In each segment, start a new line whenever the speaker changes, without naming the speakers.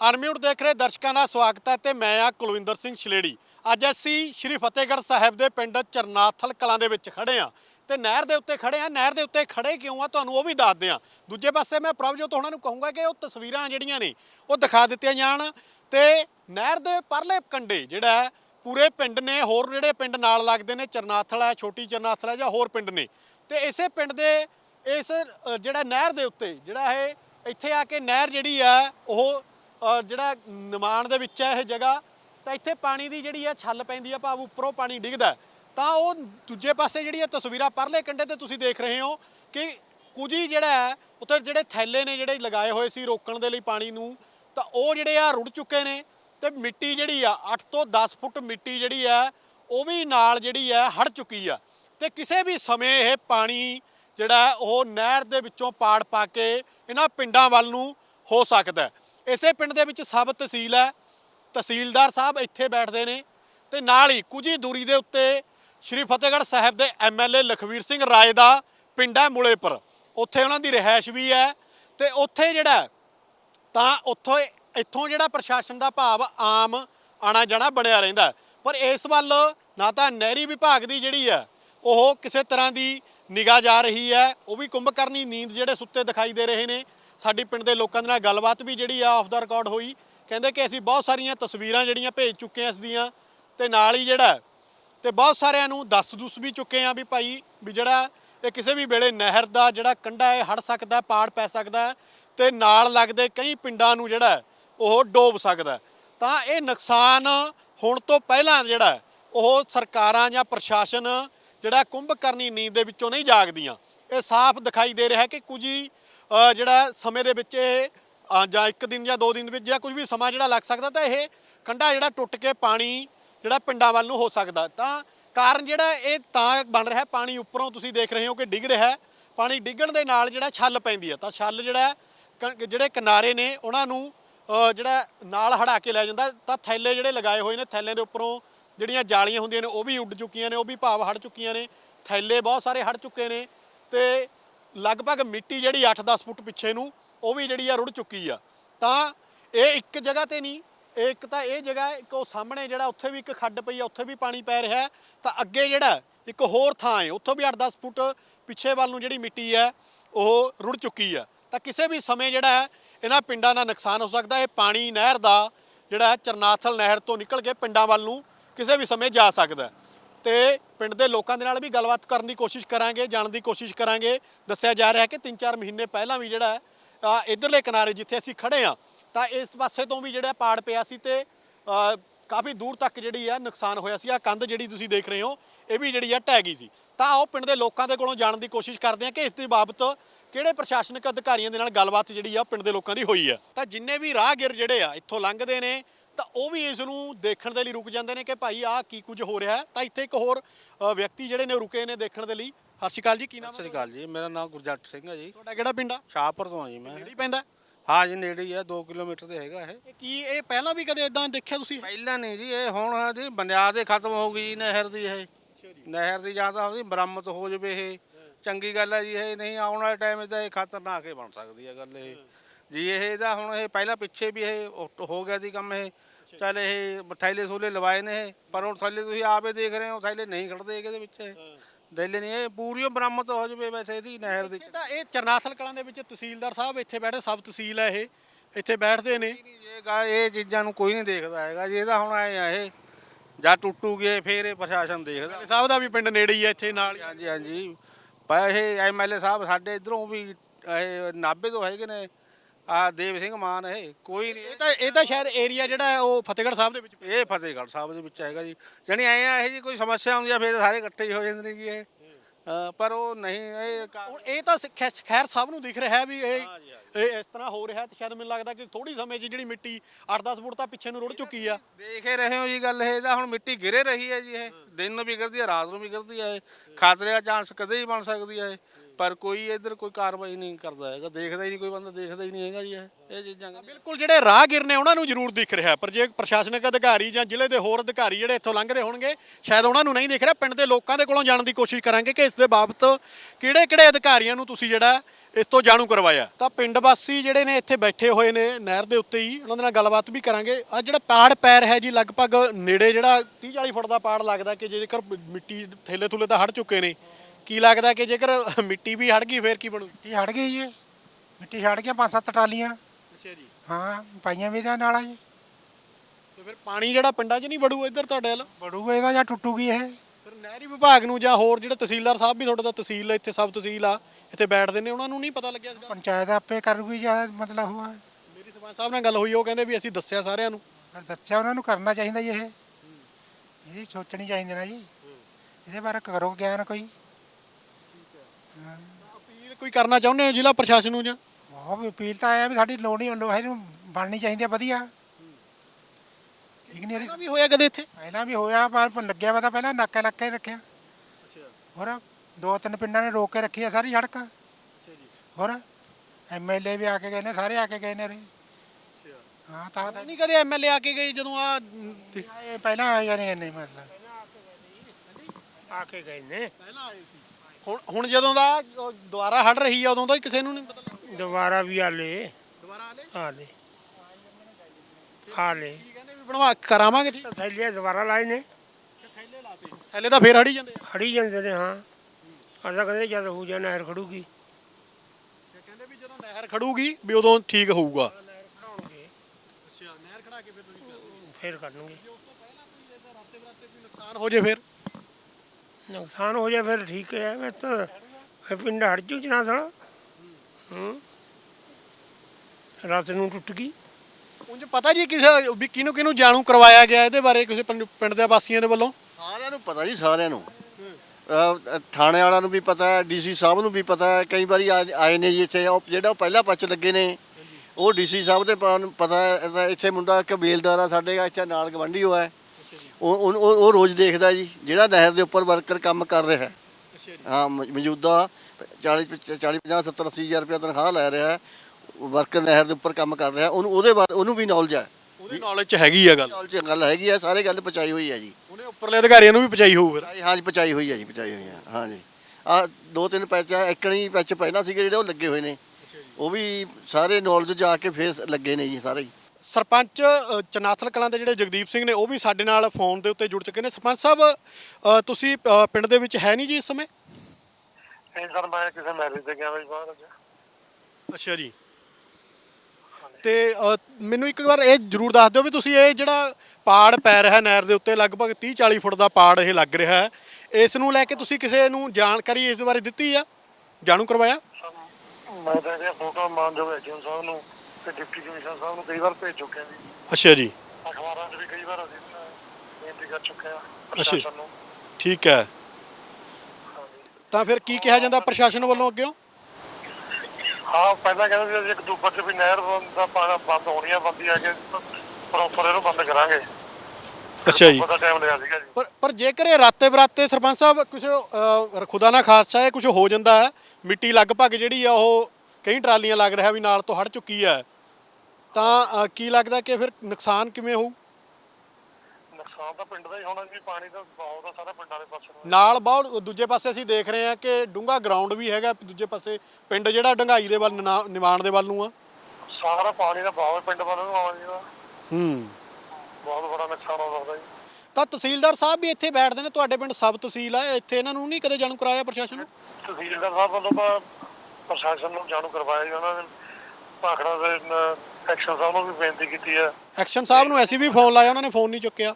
Unmute ਦੇਖ ਰਹੇ ਦਰਸ਼ਕਾਂ ਦਾ ਸਵਾਗਤ ਹੈ ਤੇ ਮੈਂ ਆ ਕੁਲਵਿੰਦਰ ਸਿੰਘ ਛਲੇੜੀ। ਅੱਜ ਅਸੀਂ ਸ਼੍ਰੀ ਫਤਿਹਗੜ੍ਹ ਸਾਹਿਬ ਦੇ ਪਿੰਡ ਚਰਨਾਥਲ ਕਲਾਂ ਦੇ ਵਿੱਚ ਖੜੇ ਆ ਤੇ ਨਹਿਰ ਦੇ ਉੱਤੇ ਖੜੇ ਆ ਨਹਿਰ ਦੇ ਉੱਤੇ ਖੜੇ ਕਿਉਂ ਆ? ਤੁਹਾਨੂੰ ਉਹ ਵੀ ਦੱਸਦੇ ਆ ਦੂਜੇ ਪਾਸੇ ਮੈਂ ਪ੍ਰਭਜੋਤ ਉਹਨਾਂ ਨੂੰ ਕਹੂੰਗਾ ਕਿ ਉਹ ਤਸਵੀਰਾਂ ਜਿਹੜੀਆਂ ਨੇ ਉਹ ਦਿਖਾ ਦਿੱਤੀਆਂ ਜਾਣ ਤੇ ਨਹਿਰ ਦੇ ਪਰਲੇ ਕੰਡੇ ਜਿਹੜਾ ਹੈ, ਪੂਰੇ ਪਿੰਡ ਨੇ ਹੋਰ ਜਿਹੜੇ ਪਿੰਡ ਨਾਲ ਲੱਗਦੇ ਨੇ ਚਰਨਾਥਲ ਹੈ ਛੋਟੀ ਚਰਨਾਥਲ ਹੈ ਜਾਂ ਹੋਰ ਪਿੰਡ ਨੇ ਤੇ ਇਸੇ ਪਿੰਡ ਦੇ ਇਸ ਜਿਹੜਾ ਨਹਿਰ ਦੇ ਉੱਤੇ ਜਿਹੜਾ ਇਹ ਇੱਥੇ ਆ ਕੇ ਨਹਿਰ ਜਿਹੜੀ ਆ ਉਹ ਜਿਹੜਾ ਨਿਮਾਣ ਦੇ ਵਿੱਚ ਹੈ ਇਹ ਜਗ੍ਹਾ, ਤਾਂ ਇੱਥੇ ਪਾਣੀ ਦੀ ਜਿਹੜੀ ਆ ਛੱਲ ਪੈਂਦੀ ਆ, ਭਾਵ ਉੱਪਰੋਂ ਪਾਣੀ ਡਿੱਗਦਾ ਤਾਂ ਉਹ ਦੂਜੇ ਪਾਸੇ ਜਿਹੜੀ ਜਿਹੜੀਆਂ ਤਸਵੀਰਾਂ ਪਰਲੇ ਕੰਢੇ ਤੇ ਤੁਸੀਂ ਦੇਖ ਰਹੇ ਹੋ ਕਿ ਕੁਝ ਹੀ ਜਿਹੜਾ ਹੈ, ਉੱਥੇ ਜਿਹੜੇ ਥੈਲੇ ਨੇ ਜਿਹੜੇ ਲਗਾਏ ਹੋਏ ਸੀ ਰੋਕਣ ਦੇ ਲਈ ਪਾਣੀ ਨੂੰ, ਤਾਂ ਉਹ ਜਿਹੜੇ ਆ ਰੁੜ ਚੁੱਕੇ ਨੇ ਤੇ ਮਿੱਟੀ ਜਿਹੜੀ ਆ 8 ਤੋਂ 10 ਫੁੱਟ ਮਿੱਟੀ ਜਿਹੜੀ ਆ ਉਹ ਵੀ ਨਾਲ ਜਿਹੜੀ ਆ ਹੜ ਚੁੱਕੀ ਆ। ਤੇ ਕਿਸੇ ਵੀ ਸਮੇਂ ਇਹ ਪਾਣੀ ਜਿਹੜਾ ਉਹ ਨਹਿਰ ਦੇ ਵਿੱਚੋਂ ਪਾੜ ਪਾ ਕੇ ਇਹਨਾਂ ਪਿੰਡਾਂ ਵੱਲ ਨੂੰ ਹੋ ਸਕਦਾ ਇਸੇ ਪਿੰਡ ਦੇ ਵਿੱਚ ਸਬ ਤਹਿਸੀਲ ਹੈ। ਤਹਿਸੀਲਦਾਰ ਸਾਹਿਬ ਇੱਥੇ ਬੈਠਦੇ ਨੇ ਤੇ ਨਾਲ ਹੀ ਕੁਝ ਹੀ ਦੂਰੀ ਦੇ ਉੱਤੇ ਸ਼੍ਰੀ ਫਤਿਹਗੜ੍ਹ ਸਾਹਿਬ ਦੇ ਐਮਐਲਏ ਲਖਵੀਰ ਸਿੰਘ ਰਾਏ ਦਾ ਪਿੰਡ ਹੈ ਮੁਲੇਪੁਰ। ਉੱਥੇ ਉਹਨਾਂ ਦੀ ਰਿਹਾਇਸ਼ ਵੀ ਹੈ ਤੇ ਉੱਥੇ ਜਿਹੜਾ ਤਾਂ ਉੱਥੋਂ ਇੱਥੋਂ ਜਿਹੜਾ ਪ੍ਰਸ਼ਾਸਨ ਦਾ ਭਾਵ ਆਮ ਆਣਾ ਜਾਣਾ ਬਣਿਆ ਰਹਿੰਦਾ ਪਰ ਇਸ ਵੱਲ ਨਾ ਤਾਂ ਨਹਿਰੀ ਵਿਭਾਗ ਦੀ ਜਿਹੜੀ ਹੈ, ਉਹ ਕਿਸੇ ਤਰ੍ਹਾਂ ਦੀ ਨਿਗਾਹ ਜਾ ਰਹੀ ਹੈ। ਉਹ ਵੀ ਕੁੰਭਕਰਨੀ ਨੀਂਦ ਜਿਹੜੇ ਸੁੱਤੇ ਦਿਖਾਈ ਦੇ ਰਹੇ ਨੇ। ਸਾਡੀ ਪਿੰਡ ਦੇ ਲੋਕਾਂ ਦੇ ਨਾਲ ਗੱਲਬਾਤ ਵੀ ਜਿਹੜੀ ਆ ਆਫ ਦਾ ਰਿਕਾਰਡ ਹੋਈ। ਕਹਿੰਦੇ ਕਿ ਅਸੀਂ ਬਹੁਤ ਸਾਰੀਆਂ ਤਸਵੀਰਾਂ ਜਿਹੜੀਆਂ ਭੇਜ ਚੁੱਕੇ ਹਾਂ ਇਸ ਦੀਆਂ ਤੇ ਨਾਲ ਹੀ ਜਿਹੜਾ ਹੈ, ਤੇ ਬਹੁਤ ਸਾਰਿਆਂ ਨੂੰ ਦੱਸ ਦੁੱਸ ਵੀ ਚੁੱਕੇ ਆ ਵੀ ਭਾਈ ਵੀ ਜਿਹੜਾ ਇਹ ਕਿਸੇ ਵੀ ਵੇਲੇ ਨਹਿਰ ਦਾ ਜਿਹੜਾ ਕੰਢਾ ਹੈ ਹੜ ਸਕਦਾ ਪਾੜ ਪੈ ਸਕਦਾ ਹੈ ਤੇ ਨਾਲ ਲੱਗਦੇ ਕਈ ਪਿੰਡਾਂ ਨੂੰ ਜਿਹੜਾ ਉਹ ਡੋਬ ਸਕਦਾ ਤਾਂ ਇਹ ਨੁਕਸਾਨ ਹੋਣ ਤੋਂ ਪਹਿਲਾਂ ਜਿਹੜਾ ਉਹ ਸਰਕਾਰਾਂ ਜਾਂ ਪ੍ਰਸ਼ਾਸਨ ਜਿਹੜਾ ਕੁੰਭਕਰਨੀ ਨੀਂਦ ਦੇ ਵਿੱਚੋਂ ਨਹੀਂ ਜਾਗਦੀਆਂ। ਇਹ ਸਾਫ਼ ਦਿਖਾਈ ਦੇ ਰਿਹਾ ਕਿ ਕੁਝ ਹੀ ਜਿਹੜਾ ਸਮੇਂ ਦੇ ਵਿੱਚ ਇਹ ਜਾਂ ਇੱਕ ਦਿਨ ਜਾਂ ਦੋ ਦਿਨ ਵਿੱਚ ਜਾਂ ਕੁਝ ਵੀ ਸਮਾਂ ਜਿਹੜਾ ਲੱਗ ਸਕਦਾ ਤਾਂ ਇਹ ਕੰਢਾ ਜਿਹੜਾ ਟੁੱਟ ਕੇ ਪਾਣੀ ਜਿਹੜਾ ਪਿੰਡਾਂ ਵੱਲ ਨੂੰ ਹੋ ਸਕਦਾ। ਤਾਂ ਕਾਰਨ ਜਿਹੜਾ ਇਹ ਤਾਂ ਬਣ ਰਿਹਾ, ਪਾਣੀ ਉੱਪਰੋਂ ਤੁਸੀਂ ਦੇਖ ਰਹੇ ਹੋ ਕਿ ਡਿੱਗ ਰਿਹਾ ਪਾਣੀ ਡਿੱਗਣ ਦੇ ਨਾਲ ਜਿਹੜਾ ਛੱਲ ਪੈਂਦੀ ਹੈ। ਤਾਂ ਛੱਲ ਜਿਹੜਾ ਕ- ਜਿਹੜੇ ਕਿਨਾਰੇ ਨੇ ਉਹਨਾਂ ਨੂੰ ਜਿਹੜਾ ਨਾਲ ਹੜਾ ਕੇ ਲੈ ਜਾਂਦਾ। ਤਾਂ ਥੈਲੇ ਜਿਹੜੇ ਲਗਾਏ ਹੋਏ ਨੇ ਥੈਲੇ ਦੇ ਉੱਪਰੋਂ ਜਿਹੜੀਆਂ ਜਾਲੀਆਂ ਹੁੰਦੀਆਂ ਨੇ, ਉਹ ਵੀ ਉੱਡ ਚੁੱਕੀਆਂ ਨੇ, ਉਹ ਵੀ ਭਾਵ ਹੜ ਚੁੱਕੀਆਂ ਨੇ। ਥੈਲੇ ਬਹੁਤ ਸਾਰੇ ਹੜ ਚੁੱਕੇ ਨੇ ਤੇ ਲਗਭਗ ਮਿੱਟੀ ਜਿਹੜੀ 8-10 ਫੁੱਟ ਪਿੱਛੇ ਨੂੰ, ਉਹ ਵੀ ਜਿਹੜੀ ਆ ਰੁੜ ਚੁੱਕੀ ਆ। ਤਾਂ ਇਹ ਇੱਕ ਜਗ੍ਹਾ ਤੇ ਨਹੀਂ, ਇਹ ਇੱਕ ਤਾਂ ਇਹ ਜਗ੍ਹਾ, ਇੱਕ ਉਹ ਸਾਹਮਣੇ ਜਿਹੜਾ ਉੱਥੇ ਵੀ ਇੱਕ ਖੱਡ ਪਈ ਆ, ਉੱਥੇ ਵੀ ਪਾਣੀ ਪੈ ਰਿਹਾ। ਤਾਂ ਅੱਗੇ ਜਿਹੜਾ ਇੱਕ ਹੋਰ ਥਾਂ ਹੈ, ਉੱਥੋਂ ਵੀ 8-10 ਫੁੱਟ ਪਿੱਛੇ ਵੱਲ ਨੂੰ ਜਿਹੜੀ ਮਿੱਟੀ ਹੈ, ਉਹ ਰੁੜ ਚੁੱਕੀ ਆ। ਤਾਂ ਕਿਸੇ ਵੀ ਸਮੇਂ ਜਿਹੜਾ ਹੈ, ਇਹਨਾਂ ਪਿੰਡਾਂ ਦਾ ਨੁਕਸਾਨ ਹੋ ਸਕਦਾ ਇਹ ਪਾਣੀ ਨਹਿਰ ਦਾ ਜਿਹੜਾ ਚਰਨਾਥਲ ਨਹਿਰ ਤੋਂ ਨਿਕਲ ਕੇ ਪਿੰਡਾਂ ਵੱਲ ਨੂੰ ਕਿਸੇ ਵੀ ਸਮੇਂ ਜਾ ਸਕਦਾ ਤੇ ਪਿੰਡ ਦੇ ਲੋਕਾਂ ਦੇ ਨਾਲ ਵੀ ਗੱਲਬਾਤ ਕਰਨ ਦੀ ਕੋਸ਼ਿਸ਼ ਕਰਾਂਗੇ ਜਾਣਨ ਦੀ ਕੋਸ਼ਿਸ਼ ਕਰਾਂਗੇ। ਦੱਸਿਆ ਜਾ ਰਿਹਾ ਹੈ ਕਿ 3-4 ਮਹੀਨੇ ਪਹਿਲਾਂ ਵੀ ਜਿਹੜਾ ਹੈ, ਇੱਧਰਲੇ ਕਿਨਾਰੇ ਜਿੱਥੇ ਅਸੀਂ ਖੜੇ ਆ ਤਾਂ ਇਸ ਪਾਸੇ ਤੋਂ ਵੀ ਜਿਹੜਾ ਪਾੜ ਪਿਆ ਸੀ ਤੇ ਕਾਫੀ ਦੂਰ ਤੱਕ ਜਿਹੜੀ ਆ ਨੁਕਸਾਨ ਹੋਇਆ ਸੀ। ਆ ਕੰਧ ਜਿਹੜੀ ਤੁਸੀਂ ਦੇਖ ਰਹੇ ਹੋ ਇਹ ਵੀ ਜਿਹੜੀ ਆ ਢਹਿ ਗਈ ਸੀ। ਤਾਂ ਆਓ ਪਿੰਡ ਦੇ ਲੋਕਾਂ ਦੇ ਕੋਲੋਂ ਜਾਣਨ ਦੀ ਕੋਸ਼ਿਸ਼ ਕਰਦੇ ਹਾਂ ਕਿ ਇਸ ਦੀ ਬਾਬਤ ਕਿਹੜੇ ਪ੍ਰਸ਼ਾਸਨਿਕ ਅਧਿਕਾਰੀਆਂ ਦੇ ਨਾਲ ਗੱਲਬਾਤ ਜਿਹੜੀ ਆ ਪਿੰਡ ਦੇ ਲੋਕਾਂ ਦੀ ਹੋਈ ਆ। ਤਾਂ ਜਿੰਨੇ ਵੀ ਰਾਹਗੀਰ ਜਿਹੜੇ ਆ ਇੱਥੋਂ ਲੰਘਦੇ ਨੇ ਤਾਂ ਉਹ ਵੀ ਇਸ ਨੂੰ ਦੇਖਣ ਦੇ ਲਈ ਰੁਕ ਜਾਂਦੇ ਨੇ ਕਿ ਭਾਈ ਆਹ ਕੀ ਕੁਝ ਹੋ ਰਿਹਾ ਹੈ। ਤਾਂ ਇੱਥੇ ਇੱਕ ਹੋਰ ਅ, ਵਿਅਕਤੀ ਜਿਹੜੇ ਨੇ ਉਹ ਰੁਕੇ ਨੇ ਦੇਖਣ ਦੇ ਲਈ। ਸਤਿ ਸ਼੍ਰੀ ਅਕਾਲ ਜੀ ਕੀ ਨਾਮ
ਸਤਿ
ਹੈ
ਸ਼੍ਰੀ ਅਕਾਲ ਜੀ ਮੇਰਾ ਨਾਮ ਗੁਰਜੱਟ ਸਿੰਘ ਹੈ ਜੀ।
ਤੁਹਾਡਾ ਕਿਹੜਾ ਪਿੰਡ ਆ?
ਸ਼ਾਹਪੁਰ ਤੋਂ ਆ ਜੀ ਮੈਂ।
ਕਿਹੜੀ ਪੈਂਦਾ?
ਹਾਂ ਜੀ ਨੇੜੇ ਹੀ ਆ 2 ਕਿਲੋਮੀਟਰ ਤੇ ਹੈਗਾ ਇਹ।
ਇਹ ਕੀ ਇਹ ਪਹਿਲਾਂ ਵੀ ਕਦੇ ਇਦਾਂ ਦੇਖਿਆ ਤੁਸੀਂ?
ਪਹਿਲਾਂ ਨਹੀਂ ਜੀ ਇਹ ਹੁਣ ਆ ਜੀ ਬੁਨਿਆਦ ਹੀ ਖਤਮ ਹੋ ਗਈ ਨਹਿਰ ਦੀ ਇਹ। ਨਹਿਰ ਦੀ ਜਾਂ ਤਾਂ ਉਹਦੀ ਹੋ ਜਵੇ ਇਹ। ਚੰਗੀ ਗੱਲ ਹੈ ਜੀ ਇਹ ਨਹੀਂ ਆਉਣ ਵਾਲੇ ਟਾਈਮ 'ਚ ਇਹ ਖਤਰਨਾਕ ਹੀ ਬਣ ਸਕਦੀ ਹੈ ਗੱਲ ਇਹ। ਜੀ ਇਹ ਇਹਦਾ ਹੁਣ ਇਹ ਪਹਿਲਾਂ ਪਿੱਛੇ ਵੀ ਇਹ ਹੋ ਗਿਆ ਸੀ ਕੰਮ ਇਹ। ਚੱਲ ਇਹ ਥੈਲੇ ਸੋਲੇ ਲਵਾਏ ਨੇ ਇਹ ਪਰ ਹੁਣ ਥੈਲੇ ਤੁਸੀਂ ਆਪੇ ਦੇਖ ਰਹੇ ਹੋ ਥੈਲੇ ਨਹੀਂ ਖੜਦੇ ਇਹਦੇ ਵਿੱਚ ਇਹ। ਥੈਲੇ ਨਹੀਂ ਇਹ ਪੂਰੀ ਓ ਮੁਰੰਮਤ ਹੋ ਜਵੇ ਵੈਸੇ ਇਹਦੀ ਨਹਿਰ ਦੀ
ਇਹ ਤਾਂ ਇਹ ਚਰਨਾਸਲ ਕਲਾਂ ਦੇ ਵਿੱਚ ਤਹਿਸੀਲਦਾਰ ਸਾਹਿਬ ਇੱਥੇ ਬੈਠੇ ਸਬ ਤਹਿਸੀਲ ਹੈ ਇਹ ਇੱਥੇ ਬੈਠਦੇ ਨੇ।
ਇਹ ਗਾ ਇਹ ਚੀਜ਼ਾਂ ਨੂੰ ਕੋਈ ਨਹੀਂ ਦੇਖਦਾ ਹੈਗਾ ਜੀ ਇਹਦਾ ਹੁਣ ਆਏ ਆ ਇਹ ਜਾਂ ਟੁੱਟੂਗੇ ਫੇਰ ਇਹ ਪ੍ਰਸ਼ਾਸਨ ਦੇਖਦਾ।
ਸਾਹਿਬ ਦਾ ਵੀ ਪਿੰਡ ਨੇੜੇ ਹੀ ਹੈ ਇੱਥੇ ਨਾਲ ਹੀ।
ਹਾਂਜੀ ਹਾਂਜੀ। ਪਰ ਇਹ ਐਮਐਲਏ ਸਾਹਿਬ ਸਾਡੇ ਇਧਰੋਂ ਵੀ ਇਹ ਨਾਭੇ ਤੋਂ ਹੈਗੇ ਨੇ ਆ ਦੇਵ ਸਿੰਘ ਮਾਨ ਇਹ ਕੋਈ ਨਹੀਂ
ਇਹ ਤਾਂ ਇਹ ਤਾਂ ਸ਼ਾਇਦ ਏਰੀਆ ਜਿਹੜਾ ਹੈ ਉਹ ਫਤਿਹਗੜ੍ਹ ਸਾਹਿਬ ਦੇ ਵਿੱਚ
ਇਹ ਫਤਿਹਗੜ੍ਹ ਸਾਹਿਬ ਦੇ ਵਿੱਚ ਹੈਗਾ ਜੀ। ਜਾਣੀ ਆਏ ਆ ਇਹ ਜੀ ਕੋਈ ਸਮੱਸਿਆ ਹੁੰਦੀ ਆ ਫੇਰ ਸਾਰੇ ਇਕੱਠੇ ਹੀ ਹੋ ਜਾਂਦੇ ਨੇ ਜੀ ਇਹ। ਅ, ਪਰ ਉਹ ਨਹੀਂ ਇਹ ਕਾ-
ਹੁਣ ਇਹ ਤਾਂ ਸ- ਖੈ- ਖੈਰ ਸਭ ਨੂੰ ਦਿਖ ਰਿਹਾ ਹੈ ਵੀ ਇਹ
ਹਾਂਜੀ,
ਇਹ ਇਸ ਤਰ੍ਹਾਂ ਹੋ ਰਿਹਾ ਤੇ ਸ਼ਾਇਦ ਮੈਨੂੰ ਲੱਗਦਾ ਕਿ ਥੋੜੀ ਸਮੇਂ 'ਚ ਜਿਹੜੀ ਮਿੱਟੀ 8-10 ਫੁੱਟ ਤਾਂ ਪਿੱਛੇ ਨੂੰ ਰੁੜ ਚੁੱਕੀ ਆ।
ਦੇਖ ਹੀ ਰਹੇ ਹੋ ਜੀ ਗੱਲ ਇਹ ਇਹਦਾ ਹੁਣ ਮਿੱਟੀ ਗਿਰੇ ਰਹੀ ਹੈ ਜੀ ਇਹ। ਦਿਨ ਨੂੰ ਵੀ ਗਿਰਦੀ ਹੈ ਰਾਤ ਨੂੰ ਵੀ ਗਿਰਦੀ ਹੈ ਇਹ। ਖਤਰੇ ਦਾ ਚਾਂਸ ਕਦੇ ਵੀ ਬਣ ਸਕਦੀ ਹੈ ਇਹ। ਪਰ ਕੋਈ ਇੱਧਰ ਕੋਈ ਕਾਰਵਾਈ ਨਹੀਂ ਕਰਦਾ ਹੈਗਾ। ਦੇਖਦਾ ਹੀ ਨਹੀਂ ਕੋਈ ਬੰਦਾ ਦੇਖਦਾ ਹੀ ਨਹੀਂ ਹੈਗਾ ਜੀ ਇਹ। ਇਹ ਚੀਜ਼ਾਂ
ਬਿਲਕੁਲ ਜਿਹੜੇ ਰਾਹਗੀਰ ਨੇ ਉਹਨਾਂ ਨੂੰ ਜ਼ਰੂਰ ਦਿਖ ਰਿਹਾ ਪਰ ਜੇ ਪ੍ਰਸ਼ਾਸਨਿਕ ਅਧਿਕਾਰੀ ਜਾਂ ਜ਼ਿਲ੍ਹੇ ਦੇ ਹੋਰ ਅਧਿਕਾਰੀ ਜਿਹੜੇ ਇੱਥੋਂ ਲੰਘਦੇ ਹੋਣਗੇ ਸ਼ਾਇਦ ਉਹਨਾਂ ਨੂੰ ਨਹੀਂ ਦਿਖ ਰਿਹਾ। ਪਿੰਡ ਦੇ ਲੋਕਾਂ ਦੇ ਕੋਲੋਂ ਜਾਣਨ ਦੀ ਕੋਸ਼ਿਸ਼ ਕਰਾਂਗੇ ਕਿ ਇਸ ਦੇ ਬਾਬਤ ਕਿਹੜੇ-ਕਿਹੜੇ ਅਧਿਕਾਰੀਆਂ ਨੂੰ ਤੁਸੀਂ ਜਿਹੜਾ ਇਸ ਤੋਂ ਜਾਣੂ ਕਰਵਾਇਆ। ਤਾਂ ਪਿੰਡ ਵਾਸੀ ਜਿਹੜੇ ਨੇ ਇੱਥੇ ਬੈਠੇ ਹੋਏ ਨੇ ਨਹਿਰ ਦੇ ਉੱਤੇ ਹੀ ਉਹਨਾਂ ਦੇ ਨਾਲ ਗੱਲਬਾਤ ਵੀ ਕਰਾਂਗੇ। ਆ ਜਿਹੜਾ ਪਾੜ ਪੈਰ ਹੈ ਜੀ ਲਗਭਗ ਨੇੜੇ ਜਿਹੜਾ 30 40 ਫੁੱਟ ਦਾ ਪਾੜ ਲੱਗਦਾ ਕਿ ਜੇਕਰ ਮਿੱਟੀ ਥੇਲੇ ਥੁਲੇ ਤਾਂ ਹਟ ਚੁੱਕੇ ਨੇ। ਕੀ ਲੱਗਦਾ ਕਿ ਜੇਕਰ ਮਿੱਟੀ ਵੀ ਹਟ ਗਈ ਫੇਰ ਕੀ ਬਣੂ?
ਮਿੱਟੀ ਹਟ ਗਈ ਜੀ। ਮਿੱਟੀ ਛੱਡ ਕੇ ਪੰਜ ਸੱਤ ਟਾਲੀਆਂ
ਅੱਛਾ ਜੀ।
ਹਾਂ ਪਾਈਆਂ ਵੀ ਇਹਦੇ ਨਾਲ ਆ ਜੀ।
ਤੇ ਫਿਰ ਪਾਣੀ ਜਿਹੜਾ ਪਿੰਡਾਂ 'ਚ ਨਹੀਂ ਵੜੂ ਇੱਧਰ ਤੁਹਾਡੇ ਵੱਲ?
ਬੜੂਗਾ ਇਹਦਾ ਜਾਂ ਟੁੱਟੂਗੀ ਇਹ।
ਫਿਰ ਨਹਿਰੀ ਵਿਭਾਗ ਨੂੰ ਜਾਂ ਹੋਰ ਜਿਹੜੇ ਤਹਿਸੀਲਦਾਰ ਸਾਹਿਬ ਵੀ ਤੁਹਾਡੇ ਦਾ ਤਹਿਸੀਲ ਆ, ਇੱਥੇ ਸਬ ਤਹਿਸੀਲ ਆ ਇੱਥੇ ਬੈਠਦੇ ਨੇ ਉਹਨਾਂ ਨੂੰ ਨਹੀਂ ਪਤਾ ਲੱਗਿਆ ਇਸ ਗੱਲ ਦਾ?
ਪੰਚਾਇਤ ਆਪੇ ਕਰੂਗੀ ਜਾਂ ਮਤਲਬ ਹੋਆ
ਮੇਰੀ ਸਰਪੰਚ ਸਾਹਿਬ ਨਾਲ ਗੱਲ ਹੋਈ ਉਹ ਕਹਿੰਦੇ ਵੀ ਅਸੀਂ ਦੱਸਿਆ ਸਾਰਿਆਂ ਨੂੰ।
ਫਿਰ ਦੱਸਿਆ ਉਹਨਾਂ ਨੂੰ ਕਰਨਾ ਚਾਹੀਦਾ ਜੀ ਇਹ। ਇਹਦੀ ਸੋਚਣੀ ਚਾਹੀਦੀ ਨਾ ਜੀ। ਇਹਦੇ ਬਾਰੇ ਕਰੋ ਗਿਆਨ ਕੋਈ।
ਅਪੀਲ ਕੋਈ ਕਰਨਾ ਚਾਹੁੰਦੇ ਹੋ ਜ਼ਿਲ੍ਹਾ ਪ੍ਰਸ਼ਾਸਨ ਨੂੰ ਜਾਂ?
ਬਹੁਤ ਵੀ ਅਪੀਲ ਤਾਂ ਆਇਆ ਵੀ ਸਾਡੀ ਲੋੜ ਨਹੀਂ ਲੋਹੇ ਨੂੰ ਬਣਨੀ ਚਾਹੀਦੀ ਹੈ ਵਧੀਆ। ਠੀਕ ਨਹੀਂ ਇਹਦੀ
ਵੀ ਹੋਇਆ ਕਦੇ ਇੱਥੇ?
ਪਹਿਲਾਂ ਵੀ ਹੋਇਆ ਪਰ ਲੱਗਿਆ ਵਾ ਤਾਂ ਪਹਿਲਾਂ ਨਾਕਾ ਲੱਕਾ ਹੀ ਰੱਖਿਆ। ਹੋਰ ਦੋ ਤਿੰਨ ਪਿੰਡਾਂ ਨੇ ਰੋਕ ਕੇ ਰੱਖੀ ਆ ਸਾਰੀ ਸੜਕ। ਹੋਰ ਐਮਐਲਏ ਵੀ ਆ ਕੇ ਗਏ ਨੇ ਸਾਰੇ ਆ ਕੇ ਗਏ ਨੇ ਰੇ ਹਾਂ ਤਾਂ ਤਾਂ
ਨਹੀਂ ਕਦੇ ਐਮਐਲਏ ਆ ਕੇ ਗਏ ਜਦੋਂ ਆ
ਇਹ ਪਹਿਲਾਂ ਆਏ ਨੇ ਇੰਨੇ ਮਤਲਬ।
ਆ ਕੇ ਗਏ ਨੇ।
ਪਹਿਲਾਂ ਆਏ ਸੀ। ਹੁਣ ਹੁਣ ਜਦੋਂ ਦਾ ਉਹ ਦੁਬਾਰਾ ਹਟ ਰਹੀ ਆ ਉਦੋਂ ਦਾ ਹੀ ਕਿਸੇ ਨੂੰ ਨਹੀਂ ਪਤਾ
ਦੁਬਾਰਾ ਵੀ ਆਲੇ
ਦੁਬਾਰਾ ਆਲੇ
ਆਲੇ ਆਲੇ
ਕੀ ਕਹਿੰਦੇ ਵੀ ਬਣਵਾ ਕਰਾਵਾਂਗੇ ਠੀਕ?
ਥੈਲੇ ਦੁਬਾਰਾ ਲਾਏ ਨੇ।
ਥੈਲੇ ਲਾਤੇ ਥੈਲੇ ਤਾਂ ਫੇਰ ਹੜੀ ਜਾਂਦੇ ਆ।
ਖੜੀ ਜਾਂਦੇ ਨੇ ਹਾਂ। ਅਸਾਂ ਕਹਿੰਦੇ ਜਦ ਹੋ ਜਾ ਨਹਿਰ ਖੜੂਗੀ।
ਤੇ ਕਹਿੰਦੇ ਵੀ ਜਦੋਂ ਨਹਿਰ ਖੜੂਗੀ ਵੀ ਉਦੋਂ ਠੀਕ ਹੋਊਗਾ।
ਨਹਿਰ ਖੜਾਉਣਗੇ।
ਅੱਛਾ ਨਹਿਰ ਖੜਾ ਕੇ ਫਿਰ ਤੁਸੀਂ
ਫੇਰ ਕਰਨਗੇ।
ਨੁਕਸਾਨ ਹੋ ਜੇ ਫਿਰ?
ਨੁਕਸਾਨ ਹੋ ਜਾ ਫਿਰ ਠੀਕ ਹੈ ਮੈਂ ਤਾਂ ਫਿਰ ਪਿੰਡ ਹਟ ਜੂ ਜਨਾ ਸਣਾ ਹੂੰ। ਰਾਤ ਨੂੰ ਟੁੱਟ ਗਈ।
ਉਂਝ ਪਤਾ ਜੀ ਕਿਸੇ ਵੀ ਕਿਹਨੂੰ ਕਿਹਨੂੰ ਜਾਣੂ ਕਰਵਾਇਆ ਗਿਆ ਇਹਦੇ ਬਾਰੇ ਕਿਸੇ ਪਿੰਡ ਪਿੰਡ ਦੇ ਵਾਸੀਆਂ ਦੇ ਵੱਲੋਂ?
ਸਾਰਿਆਂ ਨੂੰ ਪਤਾ ਜੀ ਸਾਰਿਆਂ ਨੂੰ। ਅਹ, ਥਾਣੇ ਵਾਲਿਆਂ ਨੂੰ ਵੀ ਪਤਾ ਹੈ ਡੀਸੀ ਸਾਹਿਬ ਨੂੰ ਵੀ ਪਤਾ ਹੈ ਕਈ ਵਾਰੀ ਆ- ਆਏ ਨੇ ਜੀ ਇੱਥੇ ਉਹ ਜਿਹੜਾ ਉਹ ਪਹਿਲਾ ਪੱਚ ਲੱਗੇ ਨੇ ਉਹ ਡੀਸੀ ਸਾਹਿਬ ਦੇ ਪਾ- ਨੂੰ ਪਤਾ ਹੈ ਇਹਦਾ ਇੱਥੇ ਮੁੰਡਾ ਇੱਕ ਬੇਲਦਾਰ ਆ ਸਾਡੇ ਇੱਥੇ ਨਾਲ ਗਵੰਡੀ ਹੋਇਆ ਹੈ। ਉਹ ਉਹ- ਰੋਜ਼ ਦੇਖਦਾ ਜੀ ਜਿਹੜਾ ਨਹਿਰ ਦੇ ਉੱਪਰ ਵਰਕਰ ਕੰਮ ਕਰ ਰਿਹਾ ਹੈ। ਹਾਂ ਮੌਜੂਦਾ 40 40 50 70 80 ਹਜ਼ਾਰ ਰੁਪਏ ਤਨਖਾਹ ਲੈ ਰਿਹਾ ਹੈ। ਵਰਕਰ ਨਹਿਰ ਦੇ ਉੱਪਰ ਕੰਮ ਕਰ ਰਿਹਾ ਉਹਨੂੰ ਉਹਦੇ ਬਾਰੇ ਉਹਨੂੰ ਵੀ ਨੌਲੇਜ ਹੈ।
ਉਹਦੀ ਨੌਲੇਜ 'ਚ ਹੈਗੀ ਆ ਗੱਲ?
ਨੌਲੇਜ ਗੱਲ ਹੈਗੀ ਹੈ ਸਾਰੇ ਗੱਲ ਪਹੁੰਚਾਈ ਹੋਈ ਹੈ ਜੀ।
ਉਹਨੇ ਉੱਪਰਲੇ ਅਧਿਕਾਰੀਆਂ ਨੂੰ ਵੀ ਪਹੁੰਚਾਈ ਹੋਊ ਫਿਰ?
ਹਾਂਜੀ ਹਾਂਜੀ ਪਚਾਈ ਹੋਈ ਹੈ ਜੀ ਪਚਾਈ ਹੋਈ ਹੈ। ਹਾਂਜੀ ਆ ਦੋ ਤਿੰਨ ਪੈਚ ਇੱਕਣੀ ਪੈਚ ਪਹਿਲਾਂ ਸੀਗੇ ਜਿਹੜੇ ਉਹ ਲੱਗੇ ਹੋਏ ਨੇ। ਉਹ ਵੀ ਸਾਰੇ ਨੌਲੇਜ ਜਾ ਕੇ ਫੇਰ ਲੱਗੇ ਨੇ ਜੀ ਸਾਰੇ। ਹੀ
ਸਰਪੰਚ ਅ, ਚਨਾਥਲ ਕਲਾਂ ਦੇ ਜਿਹੜੇ ਜਗਦੀਪ ਸਿੰਘ ਨੇ ਉਹ ਵੀ ਸਾਡੇ ਨਾਲ ਫੋਨ ਦੇ ਉੱਤੇ ਜੁੜ ਚੁੱਕੇ ਨੇ। ਸਰਪੰਚ ਸਾਹਿਬ ਅ, ਤੁਸੀਂ ਅ, ਪਿੰਡ ਦੇ ਵਿੱਚ ਹੈ ਨਹੀਂ ਜੀ ਇਸ ਸਮੇਂ?
ਇਹ ਸਰ ਮੈਂ ਕਿਸੇ ਮੈਰਿਜ ਤੇ ਗਿਆ ਬਈ ਬਾਹਰ ਅੱਜ
ਅੱਛਾ ਜੀ। ਤੇ ਅ, ਮੈਨੂੰ ਇੱਕ ਵਾਰ ਇਹ ਜਰੂਰ ਦੱਸ ਦਿਓ ਵੀ ਤੁਸੀਂ ਇਹ ਜਿਹੜਾ ਪਾੜ ਪੈ ਰਿਹਾ ਨਹਿਰ ਦੇ ਉੱਤੇ ਲਗਭਗ 30 40 ਫੁੱਟ ਦਾ ਪਾੜ ਇਹ ਲੱਗ ਰਿਹਾ ਹੈ। ਇਸ ਨੂੰ ਲੈ ਕੇ ਤੁਸੀਂ ਕਿਸੇ ਨੂੰ ਜਾਣਕਾਰੀ ਇਸ ਬਾਰੇ ਦਿੱਤੀ ਆ? ਜਾਣੂ ਕਰਵਾਇਆ?
ਸਰ, ਮੈਂ ਤਾਂ ਇਹਦੀਆਂ ਫੋਟੋ ਮਾਨਯੋਗ ਐਜੀਐਮ ਸਾਹਿਬ ਨੂੰ ਤੇ ਡਿਪਟੀ ਕਮਿਸ਼ਨਰ ਸਾਹਿਬ ਨੂੰ ਕਈ ਵਾਰ ਭੇਜ ਚੁੱਕੇ ਹਾਂ ਜੀ।
ਅੱਛਾ ਜੀ।
ਅਖਬਾਰਾਂ 'ਚ ਵੀ ਕਈ ਵਾਰ ਅਸੀਂ ਬੇਨਤੀ ਕਰ ਚੁੱਕੇ ਹਾਂ
ਅੱਛਾ।
ਪ੍ਰਸ਼ਾਸਨ ਨੂੰ।
ਠੀਕ ਹੈ। ਤਾਂ ਫਿਰ ਕੀ ਕਿਹਾ ਜਾਂਦਾ ਪ੍ਰਸ਼ਾਸਨ ਵੱਲੋਂ ਅੱਗਿਓਂ
ਹਾਂ ਪਹਿਲਾਂ ਕਹਿੰਦੇ ਸੀ ਇੱਕ ਦੂਬਰ 'ਚ ਵੀ ਨਹਿਰ ਦਾ ਪਾਣੀ ਬੰਦ ਹੋਣੀ ਆ ਬੰਦੀ ਆ ਕੇ ਪ੍ਰੋਪਰ ਇਹਨੂੰ ਬੰਦ ਕਰਾਂਗੇ।
ਅੱਛਾ ਜੀ।
ਟਾਈਮ ਲਿਆ ਸੀਗਾ ਜੀ।
ਪਰ ਪਰ ਜੇਕਰ ਇਹ ਰਾਤੇ ਬਰਾਤੇ ਸਰਪੰਚ ਸਾਹਿਬ ਕੁਝ ਖੁਦਾ ਨਾ ਖਾਸਾ ਹੈ ਕੁਝ ਹੋ ਜਾਂਦਾ ਹੈ ਮਿੱਟੀ ਲਗਭਗ ਜਿਹੜੀ ਆ ਉਹ ਕਈ ਟਰਾਲੀਆਂ ਲੱਗ ਰਿਹਾ ਵੀ ਨਾਲ ਤੋਂ ਹਟ ਚੁੱਕੀ ਹੈ। ਤਾਂ ਅ, ਕੀ ਲੱਗਦਾ ਕਿ ਫਿਰ ਨੁਕਸਾਨ ਕਿਵੇਂ ਹੋਊ?
ਨੁਕਸਾਨ ਤਾਂ ਪਿੰਡ ਦਾ ਹੀ ਹੋਣਾ ਜੀ ਪਾਣੀ ਤਾਂ ਬਹੁਤ ਆ ਸਾਰੇ ਪਿੰਡਾਂ ਦੇ ਪਾਸੇ ਨੂੰ
ਨਾਲ ਬਹੁਤ ਦੂਜੇ ਪਾਸੇ ਅਸੀਂ ਦੇਖ ਰਹੇ ਹਾਂ ਕਿ ਡੂੰਗਾ ਗਰਾਊਂਡ ਵੀ ਹੈਗਾ ਦੂਜੇ ਪਾਸੇ ਪਿੰਡ ਜਿਹੜਾ ਡੰਗਾਈ ਦੇ ਵੱਲ ਨਿਨਾ- ਨਿਵਾਣ ਦੇ ਵੱਲ ਨੂੰ ਆ।
ਸਾਰਾ ਪਾਣੀ ਦਾ ਬਹੁਤ ਪਿੰਡ ਵੱਲ ਨੂੰ ਆਉਣਾ ਜੀ ਇਹਦਾ।
ਹੂੰ।
ਬਹੁਤ ਬੜਾ ਨੁਕਸਾਨ ਹੋ ਸਕਦਾ ਜੀ।
ਤਾਂ ਤਹਿਸੀਲਦਾਰ ਸਾਹਿਬ ਵੀ ਇੱਥੇ ਬੈਠਦੇ ਨੇ ਤੁਹਾਡੇ ਪਿੰਡ ਸਬ ਤਹਿਸੀਲ ਆ ਇੱਥੇ ਇਹਨਾਂ ਨੂੰ ਨਹੀਂ ਕਦੇ ਜਾਣੂ ਕਰਾਇਆ ਪ੍ਰਸ਼ਾਸਨ ਨੂੰ?
ਤਹਿਸੀਲਦਾਰ ਸਾਹਿਬ ਵੱਲੋਂ ਤਾਂ ਪ੍ਰਸ਼ਾਸਨ ਨੂੰ ਜਾਣੂ ਕਰਵਾਇਆ ਜੀ ਉਹਨਾਂ ਨੇ ਭਾਖੜਾ ਦੇ ਅਹ, ਐਕਸ਼ਨ ਸਾਹਿਬ ਨੂੰ ਵੀ ਬੇਨਤੀ ਕੀਤੀ ਹੈ
ਐਕਸ਼ਨ ਸਾਹਿਬ ਨੂੰ ਅਸੀਂ ਵੀ ਫੋਨ ਲਾਇਆ ਉਹਨਾਂ ਨੇ ਫੋਨ ਨਹੀਂ ਚੁੱਕਿਆ।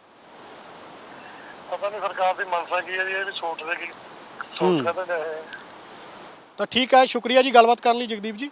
ਪਤਾ ਨਹੀਂ ਸਰਕਾਰ ਦੀ ਮਨਸਾ ਕੀ ਹੈ ਜੀ ਇਹ ਵੀ ਸੋਚਦੇ ਕੀ ਸੋਚ ਕਰਦੇ ਨੇ
ਤਾਂ ਠੀਕ ਹੈ ਸ਼ੁਕਰੀਆ ਜੀ ਗੱਲਬਾਤ ਕਰਨ ਲਈ ਜਗਦੀਪ ਜੀ।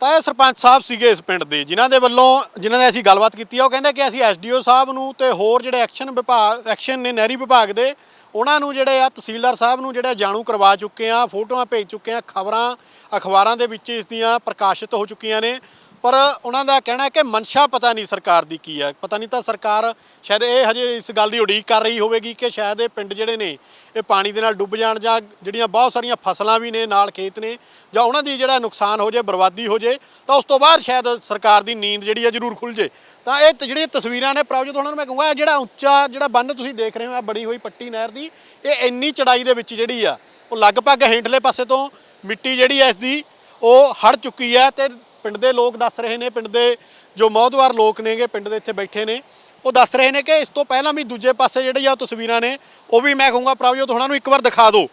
ਤਾਂ ਇਹ ਸਰਪੰਚ ਸਾਹਿਬ ਸੀਗੇ ਇਸ ਪਿੰਡ ਦੇ ਜਿਨ੍ਹਾਂ ਦੇ ਵੱਲੋਂ ਜਿਨ੍ਹਾਂ ਨੇ ਅਸੀਂ ਗੱਲਬਾਤ ਕੀਤੀ ਆ ਉਹ ਕਹਿੰਦੇ ਕਿ ਅਸੀਂ ਐਸਡੀਓ ਸਾਹਿਬ ਨੂੰ ਤੇ ਹੋਰ ਜਿਹੜੇ ਐਕਸ਼ਨ ਵਿਭਾਗ ਐਕਸ਼ਨ ਨੇ ਨਹਿਰੀ ਵਿਭਾਗ ਦੇ ਉਹਨਾਂ ਨੂੰ ਜਿਹੜੇ ਆ ਤਹਿਸੀਲਦਾਰ ਸਾਹਿਬ ਨੂੰ ਜਿਹੜਾ ਜਾਣੂ ਕਰਵਾ ਚੁੱਕੇ ਆ ਫੋਟੋਆਂ ਭੇਜ ਚੁੱਕੇ ਆ ਖਬਰਾਂ ਅਖਬਾਰਾਂ ਦੇ ਵਿੱਚ ਇਸ ਦੀਆਂ ਪ੍ਰਕਾਸ਼ਿਤ ਹੋ ਚੁੱਕੀਆਂ ਨੇ। ਪਰ ਉਹਨਾਂ ਦਾ ਕਹਿਣਾ ਹੈ ਕਿ ਮਨਸ਼ਾ ਪਤਾ ਨਹੀਂ ਸਰਕਾਰ ਦੀ ਕੀ ਹੈ। ਪਤਾ ਨਹੀਂ ਤਾਂ ਸਰਕਾਰ ਸ਼ਾਇਦ ਇਹ ਹਜੇ ਇਸ ਗੱਲ ਦੀ ਉਡੀਕ ਕਰ ਰਹੀ ਹੋਵੇਗੀ ਕਿ ਸ਼ਾਇਦ ਇਹ ਪਿੰਡ ਜਿਹੜੇ ਨੇ, ਇਹ ਪਾਣੀ ਦੇ ਨਾਲ ਡੁੱਬ ਜਾਣ ਜਾਂ ਜਿਹੜੀਆਂ ਬਹੁਤ ਸਾਰੀਆਂ ਫਸਲਾਂ ਵੀ ਨੇ, ਨਾਲ ਖੇਤ ਨੇ, ਜਾਂ ਉਹਨਾਂ ਦੀ ਜਿਹੜਾ ਨੁਕਸਾਨ ਹੋ ਜੇ, ਬਰਬਾਦੀ ਹੋ ਜੇ, ਤਾਂ ਉਸ ਤੋਂ ਬਾਅਦ ਸ਼ਾਇਦ ਸਰਕਾਰ ਦੀ ਨੀਂਦ ਜਿਹੜੀ ਹੈ ਜ਼ਰੂਰ ਖੁੱਲ ਜੇ। ਤਾਂ ਇਹ ਜਿਹੜੀਆਂ ਤਸਵੀਰਾਂ ਨੇ ਪ੍ਰਭਜੋਤ, ਉਹਨਾਂ ਨੂੰ ਮੈਂ ਕਹੂੰਗਾ, ਇਹ ਜਿਹੜਾ ਉੱਚਾ, ਜਿਹੜਾ ਬੰਨ ਤੁਸੀਂ ਦੇਖ ਰਹੇ ਹੋ ਆ ਬੜੀ ਹੋਈ ਪੱਟੀ ਨਹਿਰ ਦੀ, ਇਹ ਇੰਨੀ ਚੜਾਈ ਦੇ ਵਿੱਚ ਜਿਹੜੀ ਆ, ਉਹ ਲਗਭਗ ਹੇਠਲੇ ਪਾਸੇ ਤੋਂ ਮਿੱਟੀ ਜਿਹੜੀ ਹੈ ਇਸ ਦੀ ਉਹ ਹੜ ਚੁੱਕੀ ਹੈ ਤੇ ਪਿੰਡ ਦੇ ਲੋਕ ਦੱਸ ਰਹੇ ਨੇ, ਪਿੰਡ ਦੇ ਜੋ ਮੌਤਵਾਰ ਲੋਕ ਨੇਗੇ, ਪਿੰਡ ਦੇ ਇੱਥੇ ਬੈਠੇ ਨੇ, ਉਹ ਦੱਸ ਰਹੇ ਨੇ ਕਿ ਇਸ ਤੋਂ ਪਹਿਲਾਂ ਵੀ ਦੂਜੇ ਪਾਸੇ ਜਿਹੜੀ ਆ ਤਸਵੀਰਾਂ ਨੇ, ਉਹ ਵੀ ਮੈਂ ਕਹੂੰਗਾ ਪ੍ਰਭਜੋਤ ਉਹਨਾਂ ਨੂੰ ਇੱਕ ਵਾਰ ਦਿਖਾ ਦਿਓ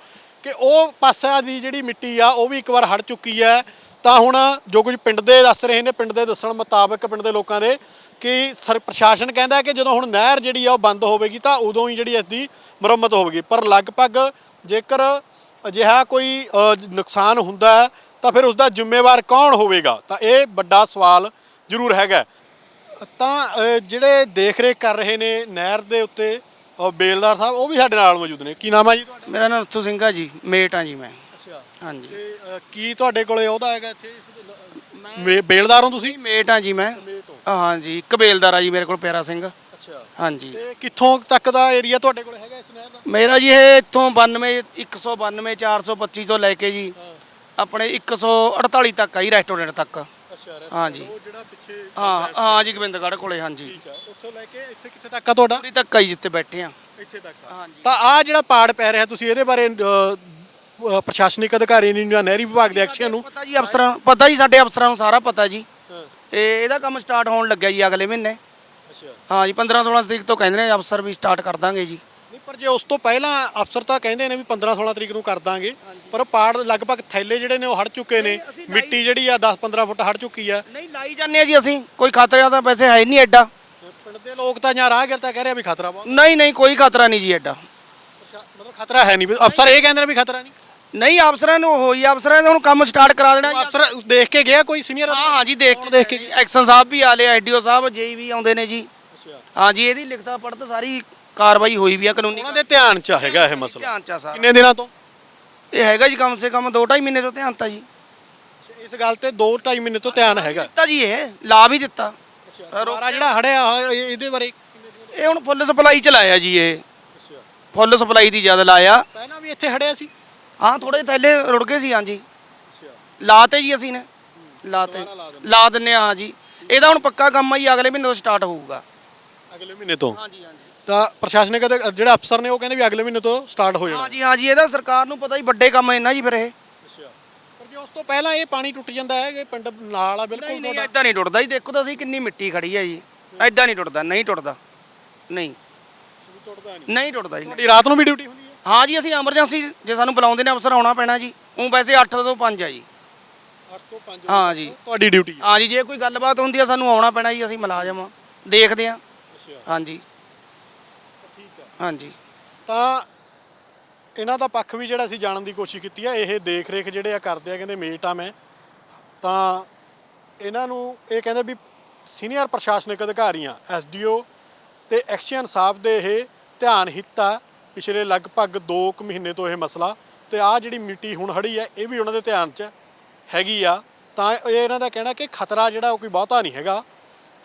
ਕਿ ਉਹ ਪਾਸਾ ਦੀ ਜਿਹੜੀ ਮਿੱਟੀ ਆ, ਉਹ ਵੀ ਇੱਕ ਵਾਰ ਹੜ ਚੁੱਕੀ ਹੈ ਤਾਂ ਹੁਣ ਜੋ ਕੁਝ ਪਿੰਡ ਦੇ ਦੱਸ ਰਹੇ ਨੇ, ਪਿੰਡ ਦੇ ਦੱਸਣ ਮੁਤਾਬਕ ਪਿੰਡ ਦੇ ਲੋਕਾਂ ਦੇ, ਕਿ ਸਰ ਪ੍ਰਸ਼ਾਸਨ ਕਹਿੰਦਾ ਕਿ ਜਦੋਂ ਹੁਣ ਨਹਿਰ ਜਿਹੜੀ ਆ, ਉਹ ਬੰਦ ਹੋਵੇਗੀ ਤਾਂ ਉਦੋਂ ਹੀ ਜਿਹੜੀ ਇਸ ਦੀ ਮੁਰੰਮਤ ਹੋਵੇਗੀ। ਪਰ ਲਗਭਗ ਜੇਕਰ ਅਜਿਹਾ ਕੋਈ ਨੁਕਸਾਨ ਹੁੰਦਾ ਹੈ ਤਾਂ ਫਿਰ ਉਸ ਦਾ ਜ਼ਿੰਮੇਵਾਰ ਕੌਣ ਹੋਵੇਗਾ? ਤਾਂ ਇਹ ਵੱਡਾ ਸਵਾਲ ਜ਼ਰੂਰ ਹੈਗਾ ਤਾਂ ਜਿਹੜੇ ਦੇਖ ਰੇਖ ਕਰ ਰਹੇ ਨੇ ਨਹਿਰ ਦੇ ਉੱਤੇ ਬੇਲਦਾਰ ਸਾਹਿਬ ਉਹ ਵੀ ਸਾਡੇ ਨਾਲ ਮੌਜੂਦ ਨੇ। ਕੀ ਨਾਮ ਹੈ ਜੀ ਤੁਹਾਡਾ?
ਮੇਰਾ ਨਾਮ ਰਤੂ ਸਿੰਘ ਆ ਜੀ ਮੇਟ ਆ ਜੀ ਮੈਂ।
ਅੱਛਾ।
ਹਾਂਜੀ।
ਤੇ ਕੀ ਤੁਹਾਡੇ ਕੋਲੇ ਉਹਦਾ ਹੈਗਾ ਇੱਥੇ? ਮੇ- ਬੇਲਦਾਰ ਹੋ ਤੁਸੀਂ?
ਮੇਟ ਆ ਜੀ ਮੈਂ। ਹਾਂਜੀ ਇੱਕ ਬੇਲਦਾਰ ਆ ਜੀ ਮੇਰੇ ਕੋਲ ਪਿਆਰਾ ਸਿੰਘ।
ਅੱਛਾ।
ਹਾਂਜੀ।
ਤੇ ਕਿੱਥੋਂ ਤੱਕ ਦਾ ਏਰੀਆ ਤੁਹਾਡੇ ਕੋਲੇ ਹੈਗਾ ਇਸ ਨਹਿਰ ਦਾ?
ਮੇਰਾ ਜੀ ਇਹ ਇੱਥੋਂ 92 192 425 ਤੋਂ ਲੈ ਕੇ ਜੀ ਆਪਣੇ 148 ਤੱਕ ਆ ਜੀ ਰੈਸਟੋਰੈਂਟ ਤੱਕ।
ਅੱਛਾ
ਹਾਂਜੀ।
ਉਹ ਜਿਹੜਾ ਪਿੱਛੇ
ਹਾਂ ਹਾਂ ਜੀ ਗੋਬਿੰਦਗੜ੍ਹ ਕੋਲੇ ਹਾਂਜੀ।
ਠੀਕ ਆ। ਉੱਥੋਂ ਲੈ ਕੇ ਇੱਥੇ ਕਿੱਥੇ ਤੱਕ ਆ ਤੁਹਾਡਾ?
ਪੂਰੀ ਤੱਕ ਆ ਜੀ ਜਿੱਥੇ ਬੈਠੇ ਆ।
ਇੱਥੇ ਤੱਕ
ਹਾਂਜੀ।
ਤਾਂ ਆ ਜਿਹੜਾ ਪਾੜ ਪੈ ਰਿਹਾ ਤੁਸੀਂ ਇਹਦੇ ਬਾਰੇ ਅ, ਅ, ਪ੍ਰਸ਼ਾਸਨਿਕ ਅਧਿਕਾਰੀ ਨੂੰ ਜਾਂ ਨਹਿਰੀ ਵਿਭਾਗ ਦੇ ਐਕਸ਼ਨ ਨੂੰ
ਪਤਾ ਜੀ ਅਫਸਰਾਂ ਪਤਾ ਜੀ ਸਾਡੇ ਅਫਸਰਾਂ ਨੂੰ ਸਾਰਾ ਪਤਾ ਜੀ। ਇਹ ਇਹਦਾ ਕੰਮ ਸਟਾਰਟ ਹੋਣ ਲੱਗਿਆ ਜੀ ਅਗਲੇ ਮਹੀਨੇ।
ਅੱਛਾ।
ਹਾਂ ਜੀ 15 16 ਤਰੀਕ ਤੋਂ ਕਹਿੰਦੇ ਨੇ ਅਫਸਰ ਵੀ ਸਟਾਰਟ ਕਰ ਦਾਂਗੇ ਜੀ।
ਨਹੀਂ ਪਰ ਜੇ ਉਸ ਤੋਂ ਪਹਿਲਾਂ ਅਫਸਰ ਤਾਂ ਕਹਿੰਦੇ ਨੇ ਵੀ 15 16 ਤਰੀਕ ਨੂੰ ਕਰ ਦਾਂਗੇ ਪਰ ਪਾੜ ਲਗਭਗ ਥੈਲੇ ਜਿਹੜੇ ਨੇ ਉਹ ਹੜ ਚੁੱਕੇ ਨੇ। ਮਿੱਟੀ ਜਿਹੜੀ ਆ 10 15 ਫੁੱਟ ਹੜ ਚੁੱਕੀ ਆ।
ਨਹੀਂ ਲਾਈ ਜਾਂਦੇ ਆ ਜੀ ਅਸੀਂ ਕੋਈ ਖਤਰਾ ਤਾਂ ਵੈਸੇ ਹੈ ਨਹੀਂ ਐਡਾ।
ਪਿੰਡ ਦੇ ਲੋਕ ਤਾਂ ਜਾਂ ਰਾਹਗੀਰ ਤਾਂ ਕਹਿ ਰਹੇ ਆ ਵੀ ਖਤਰਾ ਬਹੁਤ।
ਨਹੀਂ ਨਹੀਂ ਕੋਈ ਖਤਰਾ ਨਹੀਂ ਜੀ ਐਡਾ।
ਮਤਲਬ ਖਤਰਾ ਹੈ ਨਹੀਂ। ਅਫਸਰ ਇਹ ਕਹਿੰਦੇ ਨੇ ਵੀ ਖਤਰਾ ਨਹੀਂ।
ਨਹੀਂ ਅਫਸਰਾਂ ਨੂੰ ਹੋਈ ਅਫਸਰਾਂ ਨੇ ਹੁਣ ਕੰਮ ਸਟਾਰਟ ਕਰਾ ਦੇਣਾ ਜੀ।
ਅਫਸਰ ਦੇਖ ਕੇ ਗਿਆ ਕੋਈ ਸੀਨੀਅਰ
ਹਾਂ ਹਾਂ ਜੀ ਦੇਖ
ਦੇਖ ਕੇ
ਐਕਸ਼ਨ ਸਾਹਿਬ ਵੀ ਆਲੇ ਐਸਡੀਓ ਸਾਹਿਬ ਜੇਈ ਵੀ ਆਉਂਦੇ ਨੇ ਜੀ। ਹਾਂ ਜੀ ਇਹਦੀ ਲਿਖਤਾ ਪੜਤ ਸਾਰੀ ਕਾਰਵਾਈ ਹੋਈ ਵੀ ਆ ਕਾਨੂੰਨੀ
ਉਹਨਾਂ ਦੇ ਧਿਆਨ 'ਚ ਹੈਗਾ ਇਹ ਮਸਲਾ।
ਧਿਆਨ ਚ ਆ ਸਰ।
ਕਿੰਨੇ ਦਿਨਾਂ ਤੋਂ?
ਇਹ ਹੈਗਾ ਜੀ ਕਮ ਸੇ ਕਮ 2.5 ਮਹੀਨੇ ਤੋਂ ਧਿਆਨ ਤਾਂ ਜੀ।
ਇਸ ਗੱਲ ਤੇ 2.5 ਮਹੀਨੇ ਤੋਂ ਧਿਆਨ ਹੈਗਾ।
ਦਿੱਤਾ ਜੀ ਇਹ ਲਾ ਵੀ ਦਿੱਤਾ।
ਸਾਰਾ ਜਿਹੜਾ ਹੜਿਆ ਹੋਇਆ ਇਹ- ਇਹਦੇ ਬਾਰੇ
ਇਹ ਹੁਣ ਫੁੱਲ ਸਪਲਾਈ ਚ ਲਾਇਆ ਜੀ ਇਹ। ਫੁੱਲ ਸਪਲਾਈ ਦੀ ਜਦ ਲਾਇਆ।
ਪਹਿਲਾਂ ਵੀ ਇੱਥੇ ਹੜਿਆ ਸੀ?
ਹਾਂ ਥੋੜੇ ਥੈਲੇ ਰੁੜ ਗਏ ਸੀ ਹਾਂ ਜੀ ਲਾਤੇ ਜੀ ਅਸੀਂ ਨੇ। ਲਾਤੇ। ਲਾ ਦਿੰਨੇ ਆ ਹਾਂ ਜੀ ਇਹਦਾ ਹੁਣ ਪੱਕਾ ਕੰਮ ਆ ਜੀ ਅਗਲੇ ਮਹੀਨੇ ਤੋਂ ਸਟਾਰਟ ਹੋਊਗਾ।
ਅਗਲੇ ਮਹੀਨੇ ਤੋਂ?
ਹਾਂਜੀ ਹਾਂਜੀ।
ਤਾਂ ਪ੍ਰਸ਼ਾਸਨਿਕ ਅਧਿ- ਜਿਹੜਾ ਅਫਸਰ ਨੇ ਉਹ ਕਹਿੰਦੇ ਵੀ ਅਗਲੇ ਮਹੀਨੇ ਤੋਂ ਸਟਾਰਟ ਹੋ ਜਾਣਾ।
ਹਾਂਜੀ ਹਾਂਜੀ ਇਹਦਾ ਸਰਕਾਰ ਨੂੰ ਪਤਾ ਹੀ ਵੱਡੇ ਕੰਮ ਨੇ ਨਾ ਜੀ ਫਿਰ ਇਹ।
ਪਰ ਜੇ ਉਸ ਤੋਂ ਪਹਿਲਾਂ ਇਹ ਪਾਣੀ ਟੁੱਟ ਜਾਂਦਾ ਹੈ ਕਿ ਪਿੰਡ ਨਾਲ ਆ ਬਿਲਕੁਲ
ਨਹੀਂ ਨਹੀਂ
ਤੁਹਾਡਾ?
ਐਦਾਂ ਨਹੀਂ ਟੁੱਟਦਾ ਜੀ। ਦੇਖੋ ਤਾਂ ਕਿੰਨੀ ਮਿੱਟੀ ਖੜੀ ਹੈ ਜੀ। ਐਦਾਂ ਨਹੀਂ ਟੁੱਟਦਾ ਨਹੀਂ ਟੁੱਟਦਾ ਨਹੀਂ। ਨਹੀਂ ਟੁੱਟਦਾ ਜੀ।
ਤੁਹਾਡੀ ਰਾਤ ਨੂੰ ਵੀ ਡਿਊਟੀ ਹੁੰਦੀ ਹੈ
ਹਾਂ ਜੀ ਅਸੀਂ ਐਮਰਜੈਂਸੀ ਜੇ ਸਾਨੂੰ ਬੁਲਾਉਂਦੇ ਨੇ ਅਫਸਰ ਆਉਣਾ ਪੈਣਾ ਜੀ। ਉਹ ਵੈਸੇ 8 ਤੋਂ 5 ਆ ਜੀ।
8 ਤੋਂ 5
ਹਾਂ ਜੀ।
ਤੁਹਾਡੀ ਡਿਊਟੀ ਹੈ
ਹਾਂ ਜੀ ਜੇ ਕੋਈ ਗੱਲਬਾਤ ਹੁੰਦੀ ਆ ਸਾਨੂੰ ਆਉਣਾ ਪੈਣਾ ਜੀ ਅਸੀਂ ਮੁਲਾਜ਼ਮ ਆ। ਦੇਖਦੇ ਆ। ਹਾਂਜੀ ਹਾਂਜੀ
ਤਾਂ ਇਹਨਾਂ ਦਾ ਪੱਖ ਵੀ ਜਿਹੜਾ ਅਸੀਂ ਜਾਣਨ ਦੀ ਕੋਸ਼ਿਸ਼ ਕੀਤੀ ਹੈ ਇਹ ਦੇਖ ਰੇਖ ਜਿਹੜੇ ਆ ਕਰਦੇ ਆ ਕਹਿੰਦੇ ਮੇਟ ਆ ਮੈਂ। ਤਾਂ ਇਹਨਾਂ ਨੂੰ ਇਹ ਕਹਿੰਦੇ ਵੀ ਸੀਨੀਅਰ ਪ੍ਰਸ਼ਾਸਨਿਕ ਅਧਿਕਾਰੀਆਂ ਐਸਡੀਓ ਤੇ ਐਕਸ਼ਨ ਸਾਹਿਬ ਦੇ ਇਹ ਧਿਆਨ ਹਿੱਤਾ ਪਿਛਲੇ ਲਗਭਗ 2 ਕੁ ਮਹੀਨੇ ਤੋਂ ਇਹ ਮਸਲਾ ਤੇ ਆ ਜਿਹੜੀ ਮਿੱਟੀ ਹੁਣ ਹੜੀ ਹੈ, ਇਹ ਵੀ ਉਹਨਾਂ ਦੇ ਧਿਆਨ 'ਚ ਹੈਗੀ ਆ। ਤਾਂ ਇਹ ਇਹਨਾਂ ਦਾ ਕਹਿਣਾ ਕਿ ਖਤਰਾ ਜਿਹੜਾ ਉਹ ਕੋਈ ਬਹੁਤਾ ਨਹੀਂ ਹੈਗਾ।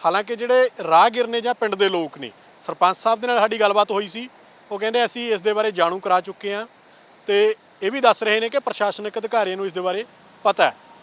ਹਾਲਾਂਕਿ ਜਿਹੜੇ ਰਾਹਗੀਰ ਨੇ ਜਾਂ ਪਿੰਡ ਦੇ ਲੋਕ ਨੇ, ਸਰਪੰਚ ਸਾਹਿਬ ਦੇ ਨਾਲ ਸਾਡੀ ਗੱਲਬਾਤ ਹੋਈ ਸੀ। ਉਹ ਕਹਿੰਦੇ ਅਸੀਂ ਇਸ ਦੇ ਬਾਰੇ ਜਾਣੂ ਕਰਾ ਚੁੱਕੇ ਹਾਂ ਤੇ ਇਹ ਵੀ ਦੱਸ ਰਹੇ ਨੇ ਕਿ ਪ੍ਰਸ਼ਾਸਨਿਕ ਅਧਿਕਾਰੀਆਂ ਨੂੰ ਇਸ ਦੇ ਬਾਰੇ ਪਤਾ ਹੈ।